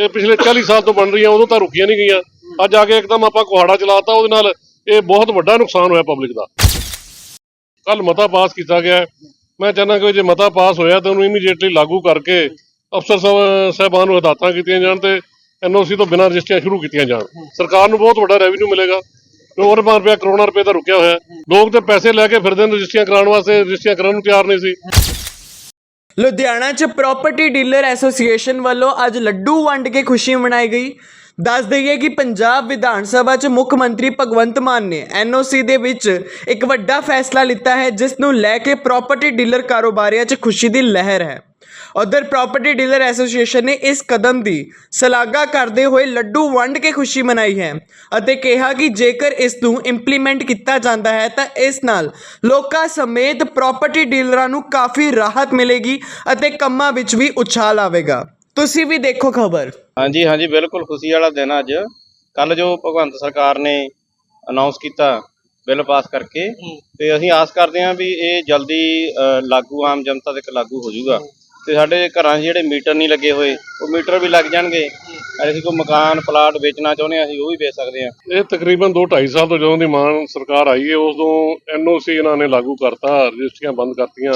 ਇਹ ਪਿਛਲੇ 40 ਸਾਲ ਤੋਂ ਬਣ ਰਹੀਆਂ, ਉਦੋਂ ਤਾਂ ਰੁਕੀਆਂ ਨਹੀਂ ਗਈਆਂ। ਅੱਜ ਆ ਕੇ ਇੱਕਦਮ ਆਪਾਂ ਕੁਹਾੜਾ ਚਲਾਤਾ, ਉਹਦੇ ਨਾਲ ਇਹ ਬਹੁਤ ਵੱਡਾ ਨੁਕਸਾਨ ਹੋਇਆ ਪਬਲਿਕ ਦਾ। ਕੱਲ ਮਤਾ ਪਾਸ ਕੀਤਾ ਗਿਆ ਮੈਂ ਚਾਹੁੰਦਾ ਕਿ ਜੇ ਮਤਾ ਪਾਸ ਹੋਇਆ ਤਾਂ ਉਹਨੂੰ ਇਮੀਡੀਏਟਲੀ ਲਾਗੂ ਕਰਕੇ ਅਫਸਰ ਸਾਹਿਬ- ਸਾਹਿਬਾਨ ਨੂੰ ਹਦਾਇਤਾਂ ਕੀਤੀਆਂ ਜਾਣ ਤੇ ਐਨਓਸੀ ਤੋਂ ਬਿਨਾਂ ਰਜਿਸਟਰੀਆਂ ਸ਼ੁਰੂ ਕੀਤੀਆਂ ਜਾਣ। ਸਰਕਾਰ ਨੂੰ ਬਹੁਤ ਵੱਡਾ ਰੈਵਨਿਊ ਮਿਲੇਗਾ। ਕਰੋੜ ਰੁਪਏ, ਕਰੋੜਾਂ ਰੁਪਏ ਦਾ ਰੁਕਿਆ ਹੋਇਆ। ਲੋਕ ਤੇ ਪੈਸੇ ਲੈ ਕੇ ਫਿਰਦੇ ਨੇ ਰਜਿਸਟਰੀਆਂ ਕਰਾਉਣ ਵਾਸਤੇ, ਰਜਿਸਟਰੀਆਂ ਕਰਨ ਨੂੰ ਤਿਆਰ ਨਹੀਂ ਸੀ। ਲੁਧਿਆਣਾ 'ਚ ਪ੍ਰਾਪਰਟੀ ਡੀਲਰ ਐਸੋਸੀਏਸ਼ਨ ਵੱਲੋਂ ਅੱਜ ਲੱਡੂ ਵੰਡ ਕੇ ਖੁਸ਼ੀ ਮਨਾਈ ਗਈ। ਦੱਸ ਦਈਏ ਕਿ ਪੰਜਾਬ ਵਿਧਾਨ ਸਭਾ 'ਚ ਮੁੱਖ ਮੰਤਰੀ ਭਗਵੰਤ ਮਾਨ ਨੇ ਐਨਓਸੀ ਦੇ ਵਿੱਚ ਇੱਕ ਵੱਡਾ ਫੈਸਲਾ ਲਿੱਤਾ ਹੈ, ਜਿਸ ਨੂੰ ਲੈ ਕੇ ਪ੍ਰਾਪਰਟੀ ਡੀਲਰ ਕਾਰੋਬਾਰੀਆਂ 'ਚ ਖੁਸ਼ੀ ਦੀ ਲਹਿਰ ਹੈ। ਉਧਰ ਪ੍ਰਾਪਰਟੀ ਡੀਲਰ ਐਸੋਸੀਏਸ਼ਨ ਨੇ ਇਸ ਕਦਮ ਦੀ ਸ਼ਲਾਘਾ ਕਰਦੇ ਹੋਏ ਲੱਡੂ ਵੰਡ ਕੇ ਖੁਸ਼ੀ ਮਨਾਈ ਹੈ ਅਤੇ ਕਿਹਾ ਕਿ ਜੇਕਰ ਇਸ ਨੂੰ ਇੰਪਲੀਮੈਂਟ ਕੀਤਾ ਜਾਂਦਾ ਹੈ ਤਾਂ ਇਸ ਨਾਲ ਲੋਕਾਂ ਸਮੇਤ ਪ੍ਰਾਪਰਟੀ ਡੀਲਰਾਂ ਨੂੰ ਕਾਫੀ ਰਾਹਤ ਮਿਲੇਗੀ ਅਤੇ ਕੰਮਾਂ ਵਿੱਚ ਵੀ ਉਛਾਲ ਆਵੇਗਾ। ਤੁਸੀਂ ਵੀ ਦੇਖੋ ਖਬਰ। ਹਾਂਜੀ ਹਾਂਜੀ ਬਿਲਕੁਲ ਖੁਸ਼ੀ ਵਾਲਾ ਦਿਨ ਅੱਜ। ਕੱਲ ਜੋ ਭਗਵੰਤ ਸਰਕਾਰ ਨੇ ਅਨਾਉਂਸ ਕੀਤਾ ਬਿੱਲ ਪਾਸ ਕਰਕੇ ਤੇ ਅਸੀਂ ਆਸ ਕਰਦੇ ਹਾਂ ਵੀ ਇਹ ਜਲਦੀ ਲਾਗੂ ਆਮ ਜਨਤਾ ਤੱਕ ਲਾਗੂ ਹੋ ਜਾਊਗਾ। ਤੇ ਸਾਡੇ ਘਰਾਂ 'ਚ ਜਿਹੜੇ ਮੀਟਰ ਨਹੀਂ ਲੱਗੇ ਹੋਏ ਉਹ ਮੀਟਰ ਵੀ ਲੱਗ ਜਾਣਗੇ। ਅਰ ਅਸੀਂ ਕੋਈ ਮਕਾਨ ਪਲਾਟ ਵੇਚਣਾ ਚਾਹੁੰਦੇ ਹਾਂ ਅਸੀਂ ਉਹ ਵੀ ਵੇਚ ਸਕਦੇ ਹਾਂ। ਇਹ ਤਕਰੀਬਨ 2.5 ਸਾਲ ਤੋਂ ਜਦੋਂ ਦੀ ਮਾਨ ਸਰਕਾਰ ਆਈ ਹੈ ਉਸ ਤੋਂ ਐਨਓਸੀ ਇਹਨਾਂ ਨੇ ਲਾਗੂ ਕਰਤਾ ਰਜਿਸਟਰੀਆਂ ਬੰਦ ਕਰਤੀਆਂ।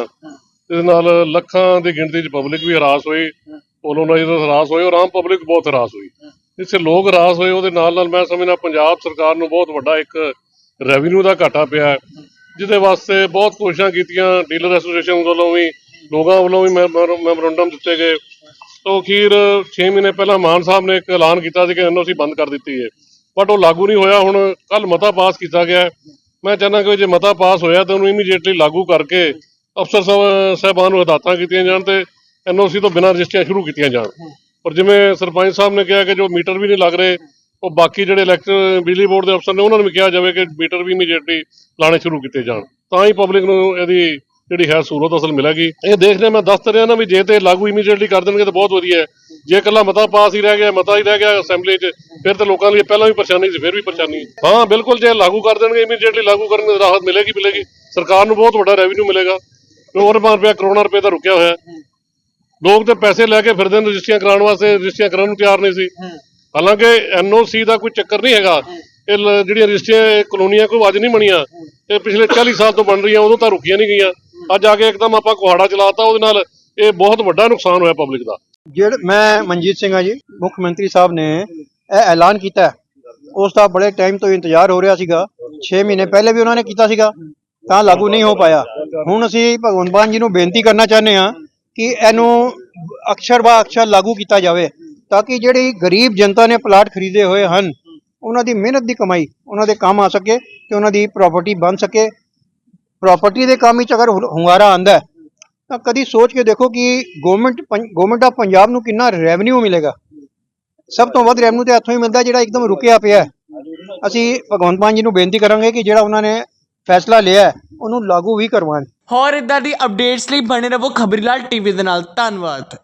ਇਸ ਨਾਲ ਲੱਖਾਂ ਦੀ ਗਿਣਤੀ 'ਚ ਪਬਲਿਕ ਵੀ ਹਰਾਸ ਹੋਈ ਕੋਲੋਨਾਈਜ਼ਰ ਹਰਾਸ ਹੋਏ ਔਰ ਆਮ ਪਬਲਿਕ ਬਹੁਤ ਹਰਾਸ ਹੋਈ। ਇਸੇ ਲੋਕ ਹਰਾਸ ਹੋਏ ਉਹਦੇ ਨਾਲ ਨਾਲ ਮੈਂ ਸਮਝਦਾ ਪੰਜਾਬ ਸਰਕਾਰ ਨੂੰ ਬਹੁਤ ਵੱਡਾ ਇੱਕ ਰੈਵਨਿਊ ਦਾ ਘਾਟਾ ਪਿਆ ਜਿਹਦੇ ਵਾਸਤੇ ਬਹੁਤ ਕੋਸ਼ਿਸ਼ਾਂ ਕੀਤੀਆਂ ਡੀਲਰ ਐਸੋਸੀਏਸ਼ਨ ਵੱਲੋਂ ਵੀ। ਲੋਕਾਂ ਵੱਲੋਂ ਵੀ ਮੈਮੋਰੰਡਮ ਦਿੱਤੇ ਗਏ। ਤੋਂ ਅਖੀਰ 6 ਮਹੀਨੇ ਪਹਿਲਾਂ ਮਾਨ ਸਾਹਿਬ ਨੇ ਇੱਕ ਐਲਾਨ ਕੀਤਾ ਸੀ ਕਿ ਐਨਓਸੀ ਬੰਦ ਕਰ ਦਿੱਤੀ ਹੈ ਬਟ ਉਹ ਲਾਗੂ ਨਹੀਂ ਹੋਇਆ, ਹੁਣ ਕੱਲ ਮਤਾ ਪਾਸ ਕੀਤਾ ਗਿਆ ਮੈਂ ਚਾਹੁੰਦਾ ਕਿ ਜੇ ਮਤਾ ਪਾਸ ਹੋਇਆ ਤਾਂ ਉਹਨੂੰ ਇਮੀਡੀਏਟਲੀ ਲਾਗੂ ਕਰਕੇ ਅਫਸਰ ਸਾਹਿਬ- ਸਾਹਿਬਾਨ ਨੂੰ ਹਦਾਇਤਾਂ ਕੀਤੀਆਂ ਜਾਣ ਤੇ ਐਨਓਸੀ ਤੋਂ ਬਿਨਾਂ ਰਜਿਸਟਰੀਆਂ ਸ਼ੁਰੂ ਕੀਤੀਆਂ ਜਾਣ। ਪਰ ਜਿਵੇਂ ਸਰਪੰਚ ਸਾਹਿਬ ਨੇ ਕਿਹਾ ਕਿ ਜੋ ਮੀਟਰ ਵੀ ਨਹੀਂ ਲੱਗ ਰਹੇ, ਉਹ ਬਾਕੀ ਜਿਹੜੇ ਇਲੈਕਟਰ, ਬਿਜਲੀ ਬੋਰਡ ਦੇ ਅਫਸਰ ਨੇ ਉਹਨਾਂ ਨੂੰ ਵੀ ਕਿਹਾ ਜਾਵੇ ਕਿ ਮੀਟਰ ਵੀ ਇਮੀਡੀਏਟਲੀ ਲਾਣੇ ਸ਼ੁਰੂ ਕੀਤੇ ਜਾਣ। ਤਾਂ ਹੀ ਪਬਲਿਕ ਨੂੰ ਇਹਦੀ ਜਿਹੜੀ ਹੈ ਸੂਰਤ ਅਸਲ ਮਿਲੇਗੀ। ਇਹ ਦੇਖ ਰਿਹਾ ਮੈਂ ਦੱਸ ਰਿਹਾ ਨਾ ਵੀ ਜੇ ਤੇ ਲਾਗੂ ਇਮੀਡੀਏਟਲੀ ਕਰ ਦੇਣਗੇ ਤਾਂ ਬਹੁਤ ਵਧੀਆ ਹੈ। ਜੇ ਇਕੱਲਾ ਮਤਾ ਪਾਸ ਹੀ ਰਹਿ ਗਿਆ, ਮਤਾ ਹੀ ਰਹਿ ਗਿਆ ਅਸੈਂਬਲੀ 'ਚ, ਫਿਰ ਤਾਂ ਲੋਕਾਂ ਲਈ ਪਹਿਲਾਂ ਵੀ ਪਰੇਸ਼ਾਨੀ ਸੀ, ਫਿਰ ਵੀ ਪਰੇਸ਼ਾਨੀ ਹਾਂ। ਬਿਲਕੁਲ, ਜੇ ਲਾਗੂ ਕਰ ਦੇਣਗੇ ਇਮੀਡੀਏਟਲੀ ਲਾਗੂ ਕਰਨਗੇ ਰਾਹਤ ਮਿਲੇਗੀ ਮਿਲੇਗੀ। ਸਰਕਾਰ ਨੂੰ ਬਹੁਤ ਵੱਡਾ ਰੈਵਨਿਊ ਮਿਲੇਗਾ। ਕਰੋੜ ਰੁਪਏ ਕਰੋੜਾਂ ਰੁਪਏ ਦਾ ਰੁਕਿਆ ਹੋਇਆ ਲੋਕ ਤੇ ਪੈਸੇ ਲੈ ਕੇ ਫਿਰਦੇ ਨੇ ਰਜਿਸਟਰੀਆਂ ਕਰਾਉਣ ਵਾਸਤੇ, ਰਜਿਸਟਰੀਆਂ ਕਰਨ ਨੂੰ ਤਿਆਰ ਨਹੀਂ ਸੀ। ਹਾਲਾਂਕਿ ਐਨਓਸੀ ਦਾ ਕੋਈ ਚੱਕਰ ਨਹੀਂ ਹੈਗਾ। ਇਹ ਜਿਹੜੀਆਂ ਰਜਿਸਟਰੀਆਂ ਕਲੋਨੀਆਂ ਕੋਈ ਅੱਜ ਨਹੀਂ ਬਣੀਆਂ। ਇਹ ਪਿਛਲੇ 40 ਸਾਲ ਤੋਂ ਬਣ ਰਹੀਆਂ, ਉਦੋਂ ਤਾਂ ਰੁਕੀਆਂ ਨਹੀਂ ਗਈਆਂ। ਅੱਜ ਆ ਕੇ ਇੱਕਦਮ ਆਪਾਂ ਕੁਹਾੜਾ ਚਲਾਤਾ ਉਹਦੇ ਨਾਲ ਇਹ ਬਹੁਤ ਵੱਡਾ ਨੁਕਸਾਨ ਹੋਇਆ ਪਬਲਿਕ ਦਾ। ਜਿਹੜਾ ਮੈਂ ਮਨਜੀਤ ਸਿੰਘ ਆ ਜੀ, ਮੁੱਖ ਮੰਤਰੀ ਸਾਹਿਬ ਨੇ ਇਹ ਐਲਾਨ ਕੀਤਾ। ਉਸ ਦਾ ਬੜੇ ਟਾਈਮ ਤੋਂ ਇੰਤਜ਼ਾਰ ਹੋ ਰਿਹਾ ਸੀਗਾ। 6 ਮਹੀਨੇ ਪਹਿਲੇ ਵੀ ਉਹਨਾਂ ਨੇ ਕੀਤਾ ਸੀਗਾ, ਤਾਂ ਲਾਗੂ ਨਹੀਂ ਹੋ ਪਾਇਆ। ਹੁਣ ਅਸੀਂ ਭਗਵੰਤ ਮਾਨ ਜੀ ਨੂੰ ਬੇਨਤੀ ਕਰਨਾ ਚਾਹੁੰਦੇ ਹਾਂ ਕਿ ਇਹਨੂੰ ਅਕਸ਼ਰ ਬਾ ਅਕਸ਼ਰ ਲਾਗੂ ਕੀਤਾ ਜਾਵੇ, ਤਾਂ ਕਿ ਜਿਹੜੀ ਗਰੀਬ ਜਨਤਾ ਨੇ ਪਲਾਟ ਖਰੀਦੇ ਹੋਏ ਹਨ, ਉਹਨਾਂ ਦੀ ਮਿਹਨਤ ਦੀ ਕਮਾਈ, ਉਹਨਾਂ ਦੇ ਕੰਮ ਆ ਸਕੇ ਤੇ ਉਹਨਾਂ ਦੀ ਪ੍ਰਾਪਰਟੀ ਬਣ ਸਕੇ। ਪ੍ਰਾਪਰਟੀ ਦੇ ਕੰਮ ਵਿੱਚ ਅਗਰ ਹੁੰਗਾਰਾ ਆਂਦਾ ਤਾਂ ਕਦੀ ਸੋਚ ਕੇ ਦੇਖੋ ਕਿ ਗਵਰਨਮੈਂਟ ਗਵਰਨਮੈਂਟ ਆਫ ਪੰਜਾਬ ਨੂੰ ਕਿੰਨਾ ਰੈਵਨਿਊ ਮਿਲੇਗਾ। ਸਭ ਤੋਂ ਵੱਧ ਰੈਵਨਿਊ ਤੇ ਹੱਥੋਂ ਹੀ ਮਿਲਦਾ ਜਿਹੜਾ ਇੱਕਦਮ ਰੁਕਿਆ ਪਿਆ ਅਸੀਂ ਭਗਵੰਤ ਮਾਨ ਜੀ ਨੂੰ ਬੇਨਤੀ ਕਰਾਂਗੇ ਕਿ ਜਿਹੜਾ ਉਹਨਾਂ ਨੇ ਫੈਸਲਾ ਲਿਆ ਉਹਨੂੰ ਲਾਗੂ ਵੀ ਕਰਵਾਉਣ। ਹੋਰ ਇਦਾਂ ਦੀ ਅਪਡੇਟਸ ਲਈ ਬਣੇ ਰਹੋ ਖਬਰੀਲਾਲ ਟੀਵੀ ਦੇ ਨਾਲ। ਧੰਨਵਾਦ।